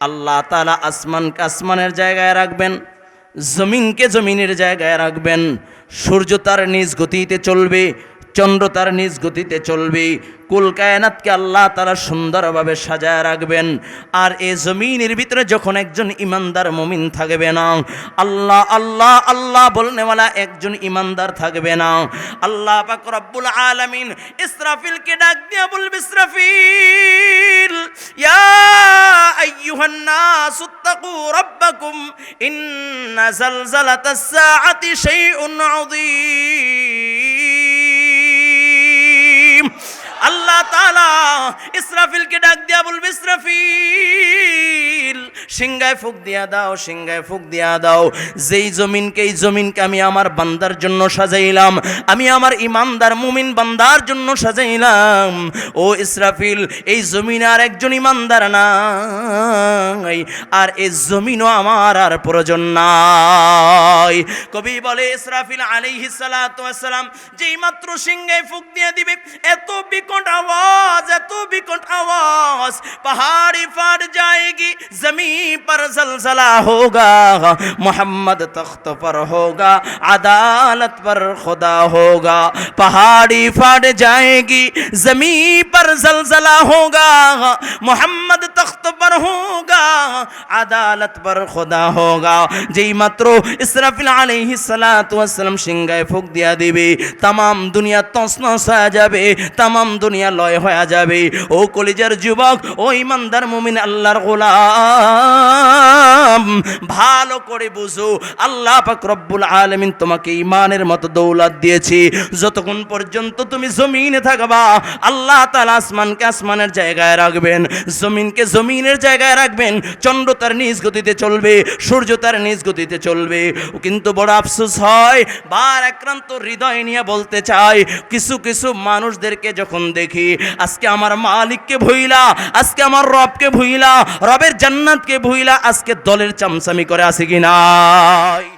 আল্লাহ তালা আসমানকে আসমানের জায়গায় রাখবেন, জমিনকে জমিনের জায়গায় রাখবেন। সূর্য তার নিজ গতিতে চলবে, চন্দ্র তার নিজ গতিতে চলবে। কুল কায়নাতকে আল্লাহ তারা সুন্দরভাবে সাজায় রাখবেন। আর এ জমিনের ভিতরে যখন একজন ইমানদার মমিন থাকবে না, আল্লাহ আল্লাহ আল্লাহ বলনেওয়ালা একজন ইমানদার থাকবে না। আল্লাহ পাক রব্বুল আলামিন ইসরাফিলকে ডাক দিয়া বলবে, ইসরাফিল! আইয়ুহান নাস ইত্তাকু রাব্বাকুম ইন্না জালজালাতাস সাআতি শাইউন আযীম আল্লাহ তাআলা ইসরাফিলকে ডাক দিয়া বলবে ইসরাফিল সিংগায় ফুক দিয়া দাও সিংগায় ফুক দিয়া দাও। যেই জমিনকে, এই জমিনকে আমি আমার বান্দার জন্য সাজাইলাম, আমি আমার ইমানদার মুমিন বান্দার জন্য সাজাইলাম। ও ইসরাফিল, এই জমিন আর একজন ইমানদার নাই, আর এই জমিনও আমার আর প্রয়োজন নাই। কবি বলে, ইসরাফিল আলাইহিস ওয়াসসালাম যেই মাত্র সিংহে ফুক দিয়ে দিবে, এত বিকট আওয়াজ بھی بکٹ آواز، پہاڑی پھاڑ جائے گی زمین پر زلزلہ ہوگا، محمد تخت پر ہوگا، عدالت پر خدا ہوگا، پہاڑی پھاڑ جائے گی زمین پر زلزلہ ہوگا، محمد تخت پر ہوگا، عدالت پر خدا ہوگا۔ جی مترو اسرف علیہ السلام والسلام সিংহায় دیا দিয়া দিবে تمام دنیا তসনস হয়ে যাবে تمام دنیا লয় হয়ে যাবে ও কলিজার যুবক ও ইমানদার মুমিন আল্লাহর গোলাম। ভালো করে বুঝো, আল্লাহ পাক রব্বুল আলামিন তোমাকে ইমানের মতো দৌলত দিয়েছি। যতক্ষণ পর্যন্ত তুমি জমিনে থাকবা, আল্লাহ তাআলা আসমানকে আসমানের জায়গায় রাখবেন, জমিনকে জমিনের জায়গায় রাখবেন, চন্দ্র তার নিজ গতিতে চলবে, সূর্য তার নিজ গতিতে চলবে। কিন্তু বড় আফসোস হয় বার আক্রান্ত হৃদয় নিয়ে বলতে চাই কিছু কিছু মানুষদেরকে যখন দেখি, আজকে আমার মালিককে ভুইলা, আজকে আমার রবকে ভুইলা, রবের জান্নাতকে ভুইলা, আজকে দলের চামচামি করে আছে কি নাই?